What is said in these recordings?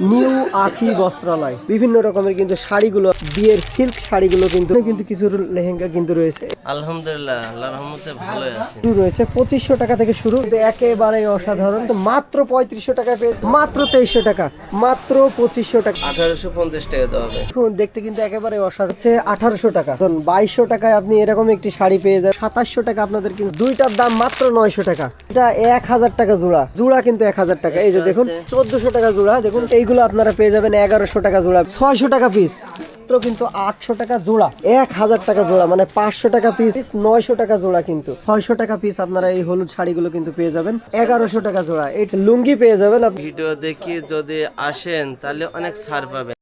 New আখি বস্ত্রালয়। বিভিন্ন রকমের কিন্তু শাড়িগুলো বিয়ের সিল্ক শাড়িগুলো কিন্তু কিন্তু কিছু লেহেঙ্গা কিন্তু রয়েছে। আলহামদুলিল্লাহ আল্লাহ রহমতে ভালো আছি। শুরু রয়েছে পঁচিশশো টাকা থেকে শুরু। একেবারে অসাধারণ। তো মাত্র পঁয়ত্রিশশো টাকা পেয়ে মাত্র তেইশশো টাকা মাত্র পঁচিশশো টাকা। আঠারোশো পঞ্চাশ টাকা দেওয়া হবে। দেখতে কিন্তু একেবারে অসাধারণ। আঠারোশো টাকা। বাইশশো টাকায় আপনি এরকম একটি শাড়ি পেয়ে যাবেন। সাতাশশো টাকা আপনাদের কিন্তু দুইটার দাম মাত্র নয়শো টাকা। এটা এক হাজার টাকা জোড়া। জোড়া কিন্তু এক হাজার টাকা। এই যে দেখুন চোদ্দশো টাকা জোড়া। দেখুন এইগুলো আপনারা পেয়ে যাবেন এগারোশো টাকা জোড়া। ছয়শো টাকা পিস কিন্তু আটশো টাকা জোড়া। এক হাজার টাকা জোড়া মানে পাঁচশো টাকা পিস নয়শো টাকা জোড়া কিন্তু। ছয়শো টাকা পিস আপনারা এই হলুদ শাড়িগুলো কিন্তু পেয়ে যাবেন। এগারোশো টাকা জোড়া। এই লুঙ্গি পেয়ে যাবেন ভিডিও দেখে যদি আসেন, তাহলে অনেক ছাড় পাবেন।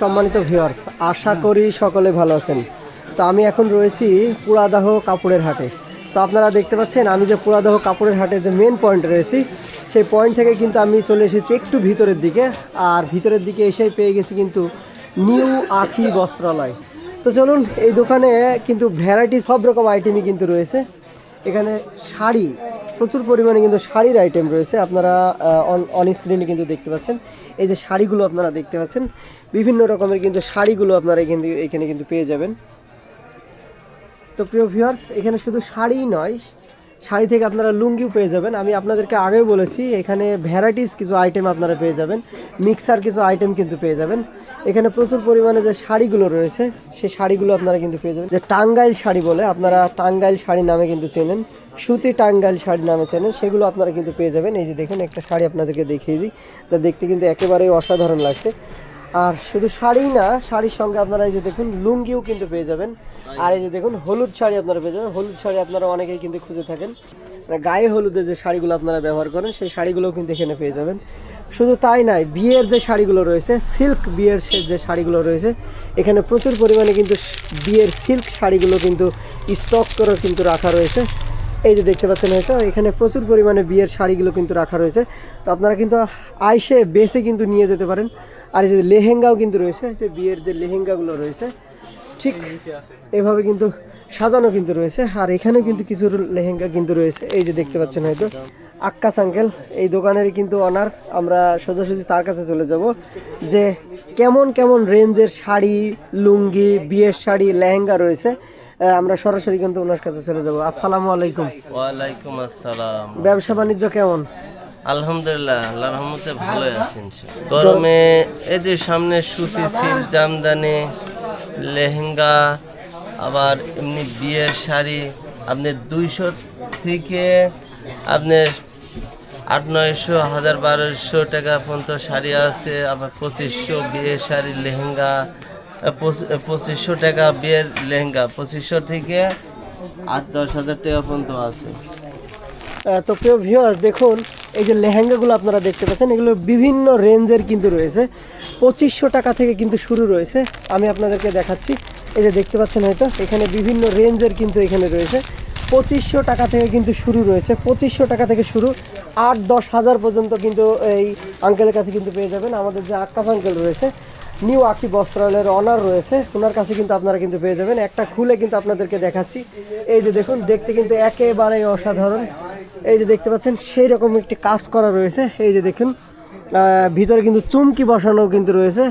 সম্মানিত ভিউয়ার্স আশা করি সকলে ভালো আছেন। তো আমি এখন রয়েছি পুরাদাহ কাপড়ের হাটে। তো আপনারা দেখতে পাচ্ছেন, আমি যে পুরাদাহ কাপড়ের হাটে যে মেন পয়েন্ট রয়েছি, সেই পয়েন্ট থেকে কিন্তু আমি চলে এসেছি একটু ভিতরের দিকে। আর ভিতরের দিকে এসে পেয়ে গেছি কিন্তু নিউ আখি বস্ত্রালয়। তো চলুন, এই দোকানে কিন্তু ভ্যারাইটি সব রকম আইটেমই কিন্তু রয়েছে। এখানে শাড়ি, প্রচুর পরিমাণে কিন্তু শাড়ির আইটেম রয়েছে। আপনারা অন স্ক্রিনে কিন্তু দেখতে পাচ্ছেন। এই যে শাড়িগুলো আপনারা দেখতে পাচ্ছেন বিভিন্ন রকমের কিন্তু শাড়িগুলো আপনারা এখানে এখানে কিন্তু পেয়ে যাবেন। তো প্রিয় ভিউয়ার্স এখানে শুধু শাড়িই নয়, শাড়ি থেকে আপনারা লুঙ্গিও পেয়ে যাবেন। আমি আপনাদেরকে আগেও বলেছি, এখানে ভ্যারাইটিস কিছু আইটেম আপনারা পেয়ে যাবেন মিক্সার কিছু আইটেম কিন্তু পেয়ে যাবেন। এখানে প্রচুর পরিমাণে যে শাড়িগুলো রয়েছে, সেই শাড়িগুলো আপনারা কিন্তু পেয়ে যাবেন। যে টাঙ্গাইল শাড়ি বলে, আপনারা টাঙ্গাইল শাড়ি নামে কিন্তু চেনেন, সুতি টাঙ্গাইল শাড়ি নামে চেনেন, সেগুলো আপনারা কিন্তু পেয়ে যাবেন। এই যে দেখেন, একটা শাড়ি আপনাদেরকে দেখিয়ে দিই, তা দেখতে কিন্তু একেবারেই অসাধারণ লাগছে। আর শুধু শাড়ি না, শাড়ির সঙ্গে আপনারা এই যে দেখুন, লুঙ্গিও কিন্তু পেয়ে যাবেন। আর এই যে দেখুন, হলুদ শাড়ি আপনারা পেয়ে যাবেন। হলুদ শাড়ি আপনারা অনেকেই কিন্তু খুঁজে থাকেন। মানে গায়ে হলুদের যে শাড়িগুলো আপনারা ব্যবহার করেন, সেই শাড়িগুলোও কিন্তু এখানে পেয়ে যাবেন। শুধু তাই নয়, বিয়ের যে শাড়িগুলো রয়েছে, সিল্ক বিয়ের যে শাড়িগুলো রয়েছে, এখানে প্রচুর পরিমাণে কিন্তু বিয়ের সিল্ক শাড়িগুলো কিন্তু স্টক করে কিন্তু রাখা রয়েছে। এই যে দেখতে পাচ্ছেন হয়তো এখানে প্রচুর পরিমাণে বিয়ের শাড়িগুলো কিন্তু রাখা রয়েছে। তো আপনারা কিন্তু আইসে, বেসে কিন্তু নিয়ে যেতে পারেন। আর এই যে লেহেঙ্গাও কিন্তু রয়েছে যে বিয়ের যে লেহেঙ্গাগুলো রয়েছে ঠিক এভাবে কিন্তু সাজানো কিন্তু রয়েছে। আর এখানেও কিন্তু কিছু লেহেঙ্গা কিন্তু রয়েছে এই যে দেখতে পাচ্ছেন হয়তো। আক্কাস আঙ্কেল এই দোকানেরই কিন্তু অনার আমরা সোজাসুজি তার কাছে চলে যাব যে কেমন কেমন রেঞ্জের শাড়ি লুঙ্গি বিয়ের শাড়ি লেহেঙ্গা রয়েছে আমরা সরাসরি কিন্তু ওনার কাছে চলে যাব। আসসালামু আলাইকুম। ওয়ালাইকুম আসসালাম। ব্যবসা বাণিজ্য কেমন? আলহামদুলিল্লাহ আল্লাহ রহমতে ভালো আছি ইনশাআল্লাহ। গরমে এদের সামনে সুতি সিল্ক, জামদানি, লেহেঙ্গা, আবার এমনি বিয়ের শাড়ি, আপনি দুইশো থেকে আপনার আট, নয়শো, হাজার বারোশো টাকা পর্যন্ত শাড়ি আছে, আবার পঁচিশশো বিয়ের শাড়ি, লেহেঙ্গা পঁচিশশো টাকা বিয়ের লেহেঙ্গা, পঁচিশশো থেকে আট, দশ হাজার টাকা পর্যন্ত আছে তো প্রিয় ভিউয়ার্স দেখুন, এই যে লেহেঙ্গাগুলো আপনারা দেখতে পাচ্ছেন, এগুলো বিভিন্ন রেঞ্জের কিন্তু রয়েছে। পঁচিশশো টাকা থেকে কিন্তু শুরু রয়েছে। আমি আপনাদেরকে দেখাচ্ছি। এই যে দেখতে পাচ্ছেন হয়তো এখানে বিভিন্ন রেঞ্জের কিন্তু এখানে রয়েছে। পঁচিশশো টাকা থেকে কিন্তু শুরু রয়েছে। পঁচিশশো টাকা থেকে শুরু, আট দশ হাজার পর্যন্ত কিন্তু এই আঙ্কেলের কাছে কিন্তু পেয়ে যাবেন। আমাদের যে আকাশ আঙ্কেল রয়েছে নিউ আখি বস্ত্রালয়ের অনার রয়েছে ওনার কাছে কিন্তু আপনারা কিন্তু পেয়ে যাবেন। একটা খুলে কিন্তু আপনাদেরকে দেখাচ্ছি। এই যে দেখুন, দেখতে কিন্তু একেবারেই অসাধারণ। এই যে দেখতে পাচ্ছেন সেই রকম একটি কাজ করা রয়েছে। এই যে দেখুন ভিতরে কিন্তু চুমকি বসানো কিন্তু রয়েছে।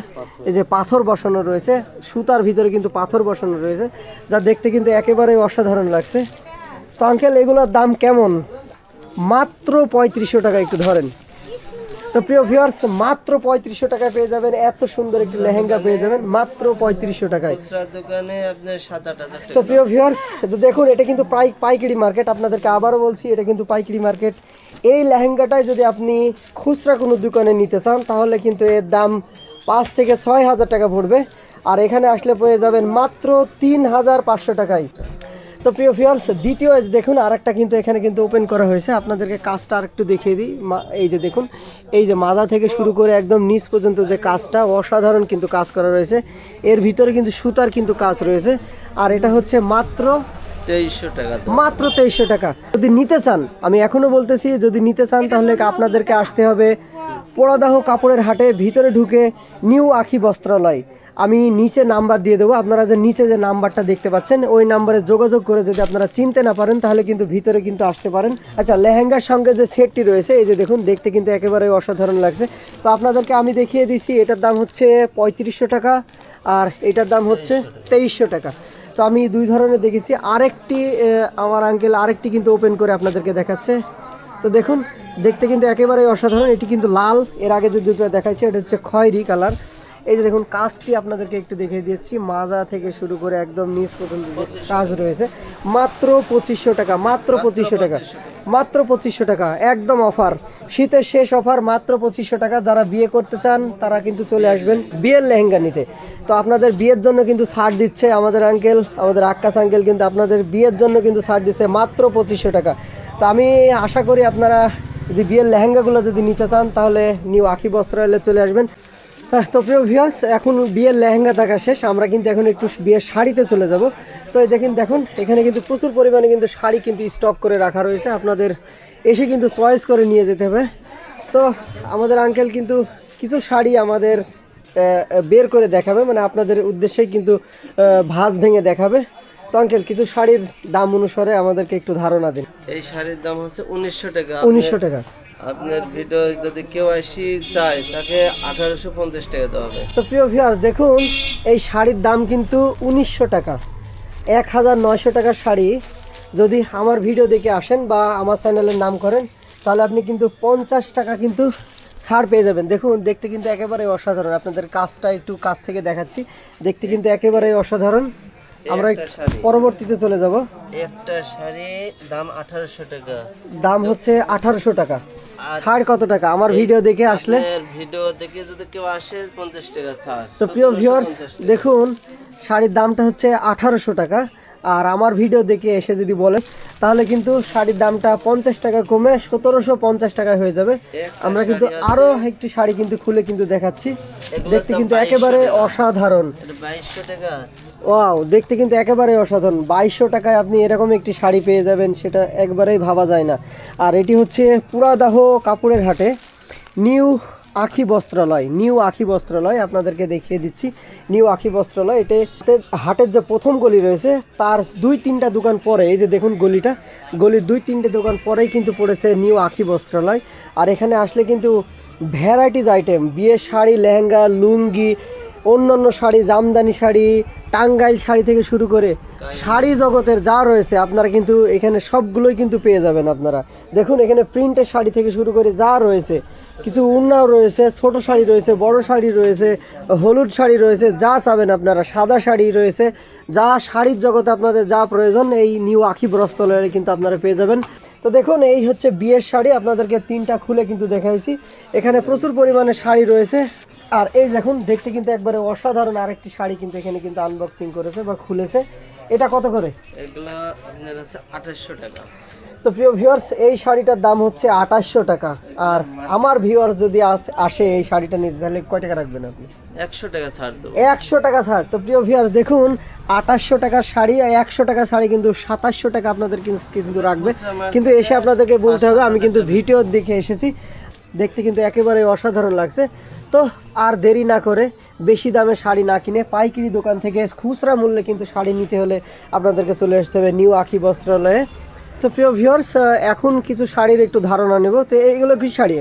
এই যে পাথর বসানো রয়েছে, সুতার ভিতরে কিন্তু পাথর বসানো রয়েছে, যা দেখতে কিন্তু একেবারেই অসাধারণ লাগছে। তো আঙ্কেল এগুলোর দাম কেমন? মাত্র পঁয়ত্রিশশো টাকা একটু ধরেন। তো প্রিয় ভিউয়ার্স মাত্র পঁয়ত্রিশশো টাকায় পেয়ে যাবেন এত সুন্দর একটি লেহেঙ্গা পেয়ে যাবেন মাত্র পঁয়ত্রিশশো টাকায়। খুচরা দোকানে আপনার সাত আট হাজার তো প্রিয় ভিউয়ার্স দেখুন এটা কিন্তু পাই পাইকারি মার্কেট আপনাদেরকে আবারও বলছি এটা কিন্তু পাইকারি মার্কেট এই লেহেঙ্গাটায় যদি আপনি খুচরা কোনো দোকানে নিতে চান তাহলে কিন্তু এর দাম পাঁচ থেকে ছয় হাজার টাকা পড়বে। আর এখানে আসলে পেয়ে যাবেন মাত্র তিন হাজার পাঁচশো টাকায়। তো প্রিয় ভিউয়ার্স দ্বিতীয় দেখুন আরেকটা কিন্তু এখানে কিন্তু ওপেন করা হয়েছে। আপনাদেরকে কাজটা আরেকটু দেখিয়ে দিই। এই যে দেখুন এই যে মাজা থেকে শুরু করে একদম নিচ পর্যন্ত যে কাজটা অসাধারণ কিন্তু কাজ করা রয়েছে। এর ভিতরে কিন্তু সুতার কিন্তু কাজ রয়েছে। আর এটা হচ্ছে মাত্র তেইশশো টাকা মাত্র তেইশশো টাকা। যদি নিতে চান আমি এখনও বলতেছি যদি নিতে চান তাহলে আপনাদেরকে আসতে হবে পোড়াদাহ কাপড়ের হাটে ভিতরে ঢুকে নিউ আখি বস্ত্রালয়। আমি নিচে নাম্বার দিয়ে দেবো। আপনারা যে নিচে যে নাম্বারটা দেখতে পাচ্ছেন, ওই নাম্বারে যোগাযোগ করে যদি আপনারা চিনতে না পারেন, তাহলে কিন্তু ভিতরে কিন্তু আসতে পারেন। আচ্ছা লেহেঙ্গার সঙ্গে যে সেটটি রয়েছে, এই যে দেখুন, দেখতে কিন্তু একেবারে অসাধারণ লাগছে। তো আপনাদেরকে আমি দেখিয়ে দিছি এটার দাম হচ্ছে পঁয়ত্রিশশো টাকা আর এটার দাম হচ্ছে তেইশশো টাকা। তো আমি দুই ধরনের দেখেছি, আরেকটি আমার আঙ্কেল আরেকটি কিন্তু ওপেন করে আপনাদেরকে দেখাচ্ছে। তো দেখুন, দেখতে কিন্তু একেবারে অসাধারণ, এটি কিন্তু লাল। এর আগে যে দুটো দেখাইছে, এটা হচ্ছে খয়েরি কালার। এই যে দেখুন কাজটি আপনাদেরকে একটু দেখিয়ে দিচ্ছি। মাজা থেকে শুরু করে একদম নিচ পর্যন্ত যে কাজ রয়েছে মাত্র পঁচিশশো টাকা মাত্র পঁচিশশো টাকা মাত্র পঁচিশশো টাকা একদম অফার। শীতের শেষ অফার মাত্র পঁচিশশো টাকা। যারা বিয়ে করতে চান তারা কিন্তু চলে আসবেন বিয়ের লেহেঙ্গা নিতে তো আপনাদের বিয়ের জন্য কিন্তু ছাড় দিচ্ছে আমাদের আঙ্কেল আমাদের আক্কাস আঙ্কেল কিন্তু আপনাদের বিয়ের জন্য কিন্তু ছাড় দিচ্ছে মাত্র পঁচিশশো টাকা। তো আমি আশা করি আপনারা যদি বিয়ের লেহেঙ্গাগুলো যদি নিতে চান তাহলে নিউ আখি বস্ত্রালয়ে চলে আসবেন। তো প্রিয় ভিউয়ার্স এখন বিয়ের লেহেঙ্গা থাকা শেষ। আমরা কিন্তু এখন একটু বিয়ের শাড়িতে চলে যাব। তো দেখেন দেখুন এখানে কিন্তু প্রচুর পরিমাণে কিন্তু শাড়ি কিন্তু স্টক করে রাখা রয়েছে। আপনাদের এসে কিন্তু চয়েস করে নিয়ে যেতে হবে। তো আমাদের আঙ্কেল কিন্তু কিছু শাড়ি আমাদের বের করে দেখাবে। মানে আপনাদের উদ্দেশ্যেই কিন্তু ভাঁজ ভেঙে দেখাবে। তো আঙ্কেল কিছু শাড়ির দাম অনুসারে আমাদেরকে একটু ধারণা দিন। এই শাড়ির দাম হচ্ছে উনিশশো টাকা। উনিশশো টাকা। আপনার ভিডিও যদি কেউ আসি চায়, তাকে আঠারোশো পঞ্চাশ টাকা দেওয়া হবে। তো প্রিয় ভিউয়ার্স দেখুন, এই শাড়ির দাম কিন্তু উনিশশো টাকা। এক হাজার নয়শো টাকার শাড়ি। যদি আমার ভিডিও দেখে আসেন বা আমার চ্যানেলের নাম করেন, তাহলে আপনি কিন্তু পঞ্চাশ টাকা কিন্তু ছাড় পেয়ে যাবেন। দেখুন, দেখতে কিন্তু একেবারে অসাধারণ। আপনাদের কাজটা একটু কাছ থেকে দেখাচ্ছি। দেখতে কিন্তু একেবারে অসাধারণ। আমরা পরবর্তীতে চলে যাব। একটা শাড়ি দাম আঠারোশো টাকা। দাম হচ্ছে আঠারোশো টাকা। ছাড় কত টাকা? আমার ভিডিও দেখে আসলে ভিডিও দেখে যদি কেউ আসে পঞ্চাশ টাকা ছাড়। তো প্রিয় 1750 ভিউয়ার্স দেখুন শাড়ির দামটা হচ্ছে আঠারোশো টাকা। আর আমার ভিডিও দেখে এসে যদি বলেন তাহলে কিন্তু শাড়ির দামটা পঞ্চাশ টাকা কমে সতেরোশো পঞ্চাশ টাকা হয়ে যাবে। আমরা কিন্তু আরও একটি শাড়ি কিন্তু খুলে কিন্তু দেখাচ্ছি। দেখতে কিন্তু একেবারে অসাধারণ। ওয়াও দেখতে কিন্তু একেবারে অসাধারণ। বাইশশো টাকায় আপনি এরকম একটি শাড়ি পেয়ে যাবেন সেটা একবারেই ভাবা যায় না। আর এটি হচ্ছে পুরাদাহ কাপড়ের হাটে। নিউ আখি বস্ত্রালয়, নিউ আখি বস্ত্রালয় আপনাদেরকে দেখিয়ে দিচ্ছি। নিউ আখি বস্ত্রালয় এটি হাটের যে প্রথম গলি রয়েছে, তার দুই তিনটা দোকান পরে, এই যে দেখুন গলিটা, গলির দুই তিনটে দোকান পরেই কিন্তু পড়েছে নিউ আখি বস্ত্রালয়। আর এখানে আসলে কিন্তু ভ্যারাইটিস আইটেম বিয়ের শাড়ি, লেহেঙ্গা, লুঙ্গি, অন্যান্য শাড়ি, জামদানি শাড়ি, টাঙ্গাইল শাড়ি থেকে শুরু করে শাড়ি জগতের যা রয়েছে, আপনারা কিন্তু এখানে সবগুলোই কিন্তু পেয়ে যাবেন আপনারা। দেখুন এখানে প্রিন্টের শাড়ি থেকে শুরু করে যা রয়েছে কিছু উন্নাও রয়েছে, ছোট শাড়ি রয়েছে, বড় শাড়ি রয়েছে, হলুদ শাড়ি রয়েছে, যা চাবেন আপনারা, সাদা শাড়ি রয়েছে, যা শাড়ির জগতে আপনাদের যা প্রয়োজন, এই নিউ আখি বস্ত্রালয়ে কিন্তু আপনারা পেয়ে যাবেন। তো দেখুন, এই হচ্ছে বিয়ের শাড়ি, আপনাদেরকে তিনটা খুলে কিন্তু দেখাইছি। এখানে প্রচুর পরিমাণে শাড়ি রয়েছে। আর এই দেখুন, দেখতে কিন্তু একবারে অসাধারণ আরেকটি শাড়ি কিন্তু এখানে কিন্তু আনবক্সিং করেছে বা খুলেছে। এটা কত করে? এগুলো আপনার আছে আঠাশশো টাকা। তো প্রিয় ভিউয়ার্স এই শাড়িটার দাম হচ্ছে আঠাশশো টাকা। আর আমার ভিউয়ার্স যদি আসে এই শাড়িটা নিতে তাহলে কয় টাকা রাখবেন আপনি? একশো টাকা ছাড় দেবো। একশো টাকা ছাড়। তো প্রিয় ভিউয়ার্স দেখুন আঠাশশো টাকার শাড়ি আর একশো টাকা শাড়ি কিন্তু সাতাশশো টাকা আপনাদের কিন্তু রাখবে। কিন্তু এসে আপনাদেরকে বলতে হবে আমি কিন্তু ভিডিও দেখে এসেছি। দেখতে কিন্তু একেবারে অসাধারণ লাগছে। তো আর দেরি না করে বেশি দামে শাড়ি না কিনে পাইকারি দোকান থেকে খুচরা মূল্যে কিন্তু শাড়ি নিতে হলে আপনাদেরকে চলে আসতে হবে নিউ আখি বস্ত্রালয়ে। তো প্রিয় ভিউয়ার্স এখন কিছু শাড়ির একটু ধারণা নেব। তো এইগুলো কি শাড়ি?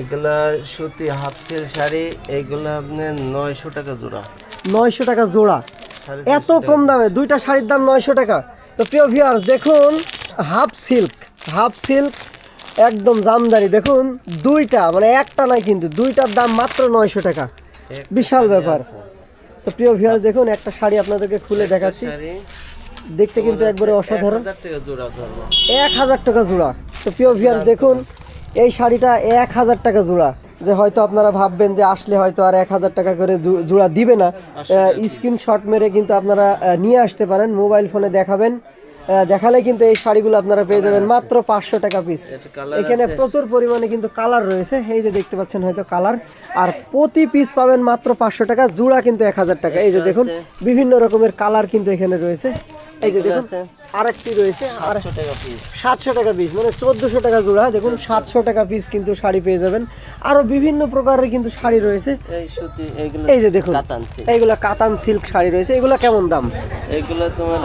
এগুলা সুতি হাফ সিল শাড়ি এগুলো আপনার নয়শো টাকা জোড়া। নয়শো টাকা জোড়া। এত কম দামে দুইটা শাড়ির দাম নয়শো টাকা। তো প্রিয় ভিউয়ার্স দেখুন হাফ সিল্ক হাফ সিল্ক একদম জামদানি। দেখুন দুইটা মানে একটা নয় কিন্তু দুইটার দাম মাত্র নয়শো টাকা। বিশাল ব্যাপার। তো প্রিয় ভিউয়ার্স দেখুন একটা শাড়ি আপনাদেরকে খুলে দেখাচ্ছি। দেখতে কিন্তু একবারে অসাধারণ। এক হাজার টাকা জোড়া তো প্রিয় ভিউয়ার্স দেখুন এই শাড়িটা এক হাজার টাকা জোড়া। যে হয়তো আপনারা ভাববেন যে আসলে হয়তো আর এক হাজার টাকা করে জোড়া দিবে না। স্ক্রিনশট মেরে কিন্তু আপনারা নিয়ে আসতে পারেন মোবাইল ফোনে দেখাবেন। দেখালে কিন্তু এই শাড়িগুলো আপনারা পেয়ে যাবেন মাত্র পাঁচশো টাকা পিস এখানে প্রচুর পরিমাণে কিন্তু কালার রয়েছে। এই যে দেখতে পাচ্ছেন হয়তো কালার আর প্রতি পিস পাবেন মাত্র পাঁচশো টাকা। জোড়া কিন্তু এক হাজার টাকা। এই যে দেখুন বিভিন্ন রকমের কালার কিন্তু এখানে রয়েছে। এই যে দেখুন আরেকটি রয়েছে সাতশো টাকা পিস মানে চোদ্দোশো টাকা জোড়া। দেখুন সাতশো টাকা পিস কিন্তু শাড়ি পেয়ে যাবেন। আরও বিভিন্ন প্রকারের কিন্তু শাড়ি রয়েছে। এই যে দেখুন এইগুলা কাতান সিল্ক শাড়ি রয়েছে। এগুলা কেমন দাম? এগুলো তোমার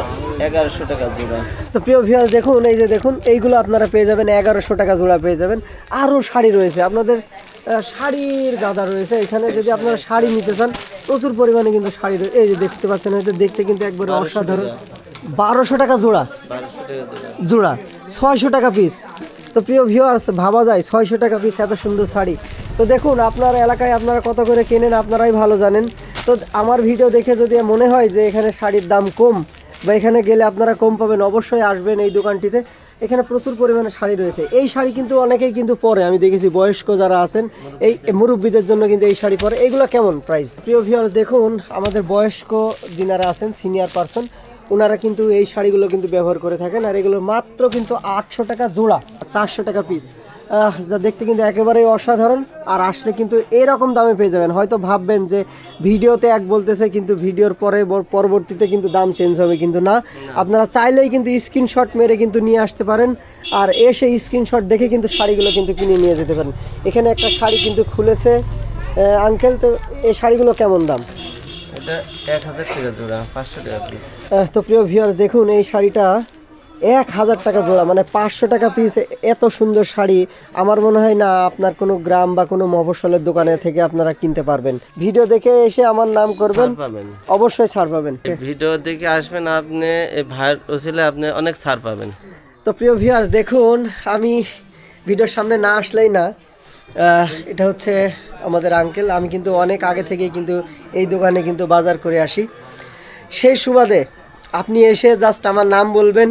এগারোশো টাকা জোড়া। তো প্রিয় ভিউয়ার্স দেখুন এই যে দেখুন এইগুলো আপনারা পেয়ে যাবেন এগারোশো টাকা জোড়া পেয়ে যাবেন। আরও শাড়ি রয়েছে। আপনাদের শাড়ির গাদা রয়েছে। এখানে যদি আপনারা শাড়ি নিতে চান প্রচুর পরিমাণে কিন্তু শাড়ি রয়েছে এই যে দেখতে পাচ্ছেন হয়তো দেখতে কিন্তু একবারে অসাধারণ। বারোশো টাকা জোড়া। জোড়া। ছয়শো টাকা পিস তো প্রিয় ভিউয়ার্স ভাবা যায় ছয়শো টাকা পিস এত সুন্দর শাড়ি। তো দেখুন আপনার এলাকায় আপনারা কত করে কেনেন আপনারাই ভালো জানেন। তো আমার ভিডিও দেখে যদি মনে হয় যে এখানে শাড়ির দাম কম বা এখানে গেলে আপনারা কম পাবেন অবশ্যই আসবেন এই দোকানটিতে। এখানে প্রচুর পরিমাণে শাড়ি রয়েছে। এই শাড়ি কিন্তু অনেকেই কিন্তু পরে আমি দেখেছি বয়স্ক যারা আছেন এই মুরব্বীদের জন্য কিন্তু এই শাড়ি পরে। এইগুলো কেমন প্রাইস প্রিয় ভিউয়ার্স দেখুন আমাদের বয়স্ক যিনারা আছেন সিনিয়র পার্সন ওনারা কিন্তু এই শাড়িগুলো কিন্তু ব্যবহার করে থাকেন, আর এগুলো মাত্র কিন্তু আটশো টাকা জোড়া, চারশো টাকা পিস যা দেখতে কিন্তু একেবারেই অসাধারণ, আর আসলে কিন্তু এরকম দামে পেয়ে যাবেন। হয়তো ভাববেন যে ভিডিওতে এক বলতেছে, কিন্তু ভিডিওর পরে পরবর্তীতে কিন্তু দাম চেঞ্জ হবে, কিন্তু না। আপনারা চাইলেই কিন্তু স্ক্রিনশট মেরে কিন্তু নিয়ে আসতে পারেন, আর এসে স্ক্রিনশট দেখে কিন্তু শাড়িগুলো কিন্তু কিনে নিয়ে যেতে পারেন। এখানে একটা শাড়ি কিন্তু খুলেছে আঙ্কেল তো এই শাড়িগুলো কেমন দাম? এটা এক হাজার টাকা জোড়া পাঁচশো টাকা পিস তো প্রিয় ভিউয়ার্স দেখুন এই শাড়িটা এক হাজার টাকা জোড়া মানে পাঁচশো টাকা পিস এত সুন্দর শাড়ি। আমার মনে হয় না আপনার কোনো গ্রাম বা কোনো মফস্বলের দোকানে থেকে আপনারা কিনতে পারবেন। ভিডিও দেখে এসে আমার নাম করবেন। অবশ্যই ছাড় পাবেন। ভিডিও দেখে আসবেন আপনি ভাইয়ের ওসিলে আপনি অনেক ছাড় পাবেন। তো প্রিয় ভিউয়ার্স দেখুন আমি ভিডিওর সামনে না আসলেই না। এটা হচ্ছে আমাদের আঙ্কেল আমি কিন্তু অনেক আগে থেকেই কিন্তু এই দোকানে কিন্তু বাজার করে আসি। সেই সুবাদে আপনি এসে জাস্ট আমার নাম বলবেন,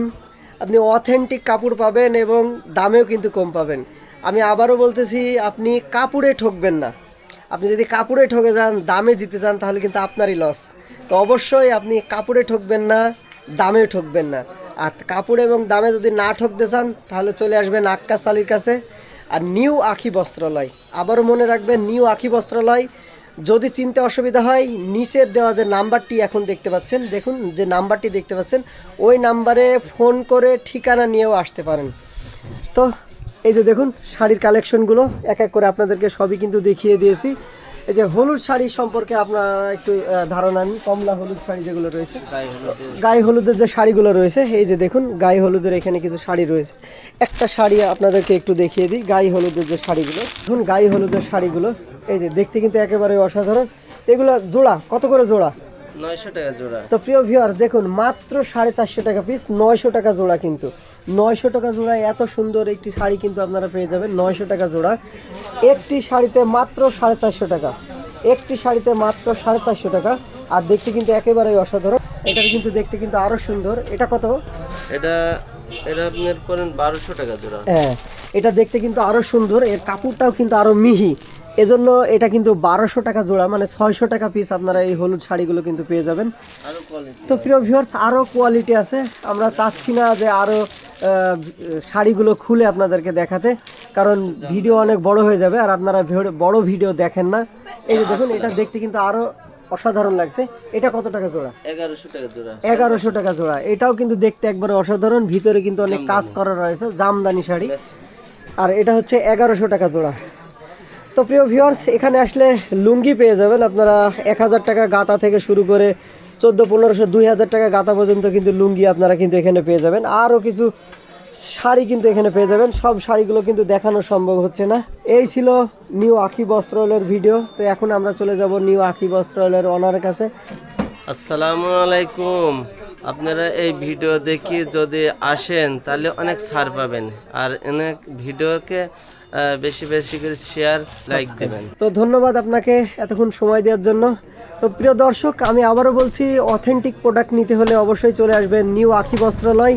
আপনি অথেন্টিক কাপড় পাবেন এবং দামেও কিন্তু কম পাবেন। আমি আবারও বলতেছি, আপনি কাপড়ে ঠকবেন না। আপনি যদি কাপড়ে ঠকে যান, দামে জিতে যান, তাহলে কিন্তু আপনারই লস তো অবশ্যই আপনি কাপড়ে ঠকবেন না, দামেও ঠকবেন না। আর কাপড় এবং দামে যদি না ঠকতে চান, তাহলে চলে আসবেন আক্কাস আলীর কাছে। আর নিউ আখি বস্ত্রালয়। আবারও মনে রাখবেন, নিউ আখি বস্ত্রালয়। যদি চিনতে অসুবিধা হয়, নিচের দেওয়া যে নাম্বারটি এখন দেখতে পাচ্ছেন। দেখুন, যে নাম্বারটি দেখতে পাচ্ছেন, ওই নাম্বারে ফোন করে ঠিকানা নিয়েও আসতে পারেন। তো, এই যে দেখুন, শাড়ির কালেকশনগুলো এক এক করে আপনাদেরকে সবই কিন্তু দেখিয়ে দিয়েছি। এই যে হলুদ শাড়ি সম্পর্কে আপনারা একটু ধারণা নিন। কমলা হলুদ শাড়ি যেগুলো রয়েছে। গায়ে হলুদের যে শাড়িগুলো রয়েছে এই যে দেখুন গায়ে হলুদের এখানে কিছু শাড়ি রয়েছে। একটা শাড়ি আপনাদেরকে একটু দেখিয়ে দিই গায়ে হলুদের যে শাড়িগুলো। দেখুন গায়ে হলুদের শাড়িগুলো এই যে দেখতে কিন্তু একেবারে অসাধারণ। এগুলো জোড়া কত করে জোড়া? নয়শো টাকা জোড়া। তো প্রিয় ভিউয়ার্স দেখুন মাত্র সাড়ে চারশো টাকা পিস নয়শো টাকা জোড়া কিন্তু। নয়শো টাকা জোড়ায় এত সুন্দর একটি শাড়ি কিন্তু আপনারা পেয়ে যাবেন নয়শো টাকা জোড়া। একটি শাড়িতে মাত্র সাড়ে চারশো টাকা। একটি শাড়িতে মাত্র সাড়ে চারশো টাকা। আর দেখতে কিন্তু একেবারেই অসাধারণ। এটা কিন্তু দেখতে কিন্তু আরও সুন্দর। এটা কত? এটা এটা আপনার পড়েন বারোশো টাকা জোড়া। হ্যাঁ এটা দেখতে কিন্তু আরও সুন্দর। এর কাপড়টাও কিন্তু আরও মিহি। এজন্য এটা কিন্তু বারোশো টাকা জোড়া মানে ছয়শো টাকা পিস আপনারা এই হলুদ শাড়িগুলো কিন্তু পেয়ে যাবেন। তো প্রিয় ভিউয়ার্স আরও কোয়ালিটি আছে। আমরা চাচ্ছি না যে আরও শাড়িগুলো খুলে আপনাদেরকে দেখাতে কারণ ভিডিও অনেক বড় হয়ে যাবে আর আপনারা বড় ভিডিও দেখেন না। এই যে দেখুন এটা দেখতে কিন্তু আরও অসাধারণ লাগছে। এটা কত টাকা জোড়া? এগারোশো টাকা জোড়া। এগারোশো টাকা জোড়া। এটাও কিন্তু দেখতে একবারে অসাধারণ। ভিতরে কিন্তু অনেক কাজ করা রয়েছে জামদানি শাড়ি। আর এটা হচ্ছে এগারোশো টাকা জোড়া। তো প্রিয় ভিউয়ার্স এখানে আসলে লুঙ্গি পেয়ে যাবেন। আপনারা এক হাজার টাকা গাতা থেকে শুরু করে চোদ্দ, পনেরোশো, দুই হাজার টাকা গাতা পর্যন্ত কিন্তু লুঙ্গি আপনারা কিন্তু এখানে পেয়ে যাবেন। আরও কিছু শাড়ি কিন্তু এখানে পেয়ে যাবেন। সব শাড়িগুলো কিন্তু দেখানো সম্ভব হচ্ছে না। এই ছিল নিউ আখি বস্ত্রালয়ের ভিডিও তো এখন আমরা চলে যাব নিউ আখি বস্ত্রালয়ের অনারের কাছে। আসসালামু আলাইকুম। আপনারা এই ভিডিও দেখি যদি আসেন তাহলে অনেক ছাড় পাবেন। আর অনেক ভিডিওকে বেশি বেশি করে শেয়ার লাইক দেবেন। তো ধন্যবাদ আপনাকে এতক্ষণ সময় দেওয়ার জন্য। তো প্রিয় দর্শক আমি আবারও বলছি অথেন্টিক প্রোডাক্ট নিতে হলে অবশ্যই চলে আসবেন নিউ আখি বস্ত্রালয়।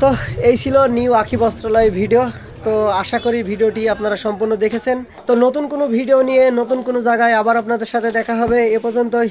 তো এই ছিল নিউ আখি বস্ত্রালয় ভিডিও। তো আশা করি ভিডিওটি আপনারা সম্পূর্ণ দেখেছেন। তো নতুন কোনো ভিডিও নিয়ে নতুন কোনো জায়গায় আবার আপনাদের সাথে দেখা হবে। এ পর্যন্তই।